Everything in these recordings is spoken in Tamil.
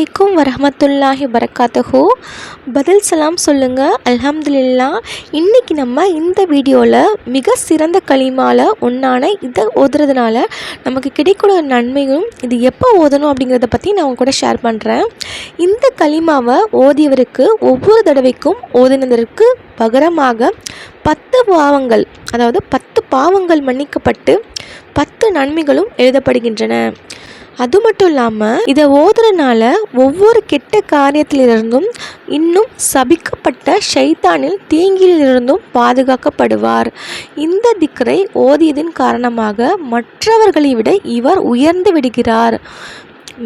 அலைக்கும் வரமத்துல்லாஹி வரகாத்துஹு பதில் சலாம் சொல்லுங்கள் அல்ஹம்துலில்லா இன்றைக்கி நம்ம இந்த வீடியோவில் மிக சிறந்த களிமால ஒன்றான இதை ஓதுறதுனால நமக்கு கிடைக்கூட நன்மைகளும் இது எப்போ ஓதணும் அப்படிங்கிறத பற்றி நான் உங்க கூட ஷேர் பண்ணுறேன் இந்த களிமாவை ஓதியவருக்கு ஒவ்வொரு தடவைக்கும் ஓதினதற்கு பகரமாக பத்து பாவங்கள் அதாவது பத்து பாவங்கள் மன்னிக்கப்பட்டு பத்து நன்மைகளும் எழுதப்படுகின்றன. அது மட்டும் இல்லாமல் இதை ஓதுறனால ஒவ்வொரு கெட்ட காரியத்திலிருந்தும் இன்னும் சபிக்கப்பட்ட ஷைத்தானில் தீங்கிலிருந்தும் பாதுகாக்கப்படுவார். இந்த திக்கரை ஓதியதின் காரணமாக மற்றவர்களை விட இவர் உயர்ந்து விடுகிறார்.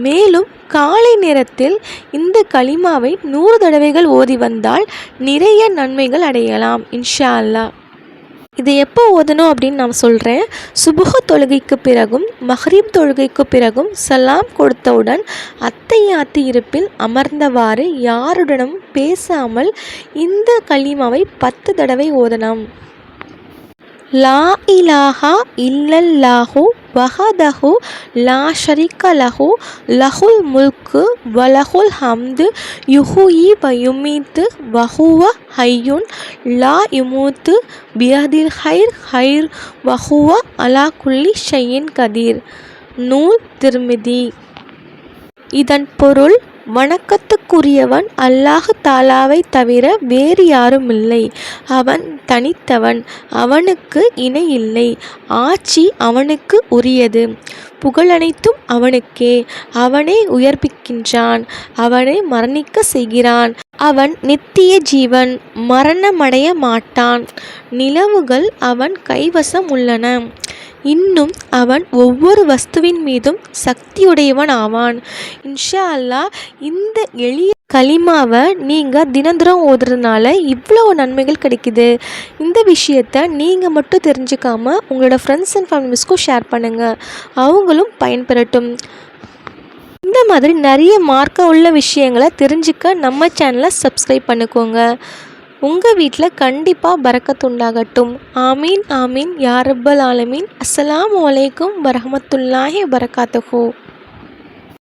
மேலும் காலை நேரத்தில் இந்த களிமாவை நூறு தடவைகள் ஓதி வந்தால் நிறைய நன்மைகள் அடையலாம். இன்ஷா அல்லாஹ். இது எப்போ ஓதணும் அப்படின்னு நான் சொல்கிறேன் சுபுக தொழுகைக்கு பிறகும் மஹ்ரீப் தொழுகைக்கு பிறகும் சலாம் கொடுத்தவுடன் அத்தையாத்து இருப்பில் அமர்ந்தவாறு யாருடனும் பேசாமல் இந்த கலிமாவை பத்து தடவை ஓதலாம். லா இலாஹா இல்லல்லாஹு வஹதஹு லா ஷரிக்க லஹு லஹுல் முல்கு வலஹுல் ஹம்து யுஹுயி வயுமீத்து வஹுவ ஹையுன் லா இமூத்து பியாதில் ஹைர் ஹைர் வஹுவா அலா குல்லி ஷையின் கதீர் நூல் திருமிதி இதன் பொருள் வணக்கத்துக்குரியவன் அல்லாஹ் தாலாவை தவிர வேறு யாரும் இல்லை அவன் தனித்தவன் அவனுக்கு இணை இல்லை ஆட்சி அவனுக்கு உரியது. புகழனைத்தும் அவனுக்கே. அவனே உயர்ப்பிக்கின்றான். அவனை மரணிக்க செய்கிறான். அவன் நித்திய ஜீவன் மரணமடைய மாட்டான். நிலவுகள் அவன் கைவசம் உள்ளன. இன்னும் அவன் ஒவ்வொரு வஸ்துவின் மீதும் சக்தியுடையவன் ஆவான். இன்ஷா அல்லாஹ் இந்த எளிய களிமாவை நீங்கள் தினந்தரம் ஓதுறதுனால இவ்வளோ நன்மைகள் கிடைக்குது. இந்த விஷயத்தை நீங்கள் மட்டும் தெரிஞ்சுக்காம உங்களோட ஃப்ரெண்ட்ஸ் அண்ட் ஃபேமிலிஸ்க்கும் ஷேர் பண்ணுங்கள் அவங்களும் பயன்பெறட்டும். இந்த மாதிரி நிறைய மார்க்க உள்ள விஷயங்களை தெரிஞ்சுக்க நம்ம சேனலை சப்ஸ்கிரைப் பண்ணிக்கோங்க. உங்கள் வீட்டில் கண்டிப்பாக பறக்கத்துண்டாகட்டும் ஆமீன் ஆமீன். யாரப்பல் ஆலமீன். அஸ்லாம் வலைக்கும் வரமத்துல்லாஹி வரகாத்துஹூ